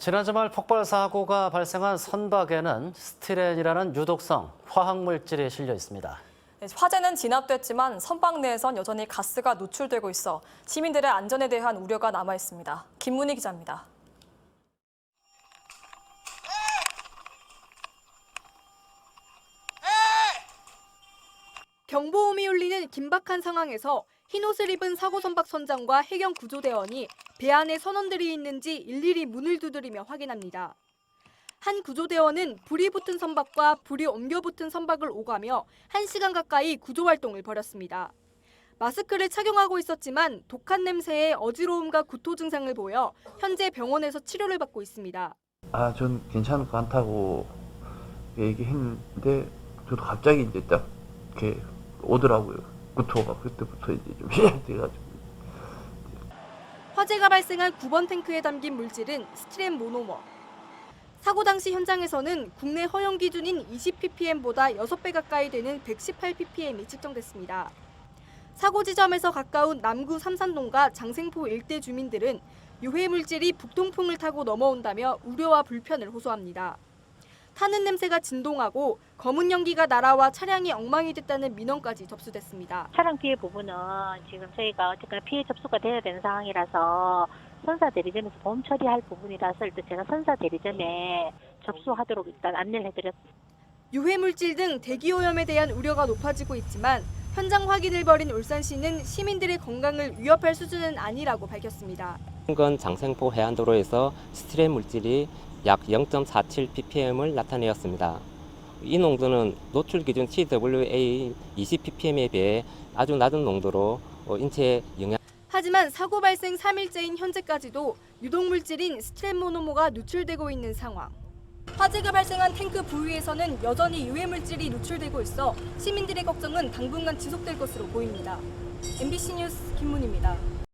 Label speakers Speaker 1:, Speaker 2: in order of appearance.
Speaker 1: 지난 주 말 폭발 사고가 발생한 선박에는 스티렌이라는 유독성 화학 물질이 실려 있습니다.
Speaker 2: 네, 화재는 진압됐지만 선박 내에선 여전히 가스가 노출되고 있어 시민들의 안전에 대한 우려가 남아 있습니다. 김문희 기자입니다.
Speaker 3: 경보음이 울리는 긴박한 상황에서 흰옷을 입은 사고 선박 선장과 해경 구조대원이 배 안에 선원들이 있는지 일일이 문을 두드리며 확인합니다. 한 구조대원은 불이 붙은 선박과 불이 옮겨 붙은 선박을 오가며 1시간 가까이 구조 활동을 벌였습니다. 마스크를 착용하고 있었지만 독한 냄새에 어지러움과 구토 증상을 보여 현재 병원에서 치료를 받고 있습니다.
Speaker 4: 아, 전 괜찮을 것 같다고 얘기했는데, 저도 갑자기 이제 딱 이렇게 오더라고요. 구토가 그때부터 이제 좀 시작돼가지고.
Speaker 3: 화재가 발생한 9번 탱크에 담긴 물질은 스티렌 모노머. 사고 당시 현장에서는 국내 허용 기준인 20ppm보다 6배 가까이 되는 118ppm이 측정됐습니다. 사고 지점에서 가까운 남구 삼산동과 장생포 일대 주민들은 유해 물질이 북동풍을 타고 넘어온다며 우려와 불편을 호소합니다. 타는 냄새가 진동하고 검은 연기가 날아와 차량이 엉망이 됐다는 민원까지 접수됐습니다.
Speaker 5: 차량 피해 부분은 지금 저희가 어쨌거나 피해 접수가 돼야 되는 상황이라서 선사 대리점에서 보험 처리할 부분이라서 일단 제가 선사 대리점에 접수하도록 일단 안내를 해드렸습니다.
Speaker 3: 유해 물질 등 대기 오염에 대한 우려가 높아지고 있지만 현장 확인을 벌인 울산시는 시민들의 건강을 위협할 수준은 아니라고 밝혔습니다.
Speaker 6: 인근 장생포 해안도로에서 스티렌 물질이 약 0.47 ppm을 나타내었습니다. 이 농도는 노출 기준 TWA 20 ppm에 비해 아주 낮은 농도로 어, 인체에 영향
Speaker 3: 하지만 사고 발생 3일째인 현재까지도 유독 물질인 스트랩 모노모가 누출되고 있는 상황. 화재가 발생한 탱크 부위에서는 여전히 유해 물질이 누출되고 있어 시민들의 걱정은 당분간 지속될 것으로 보입니다. MBC 뉴스 김문입니다.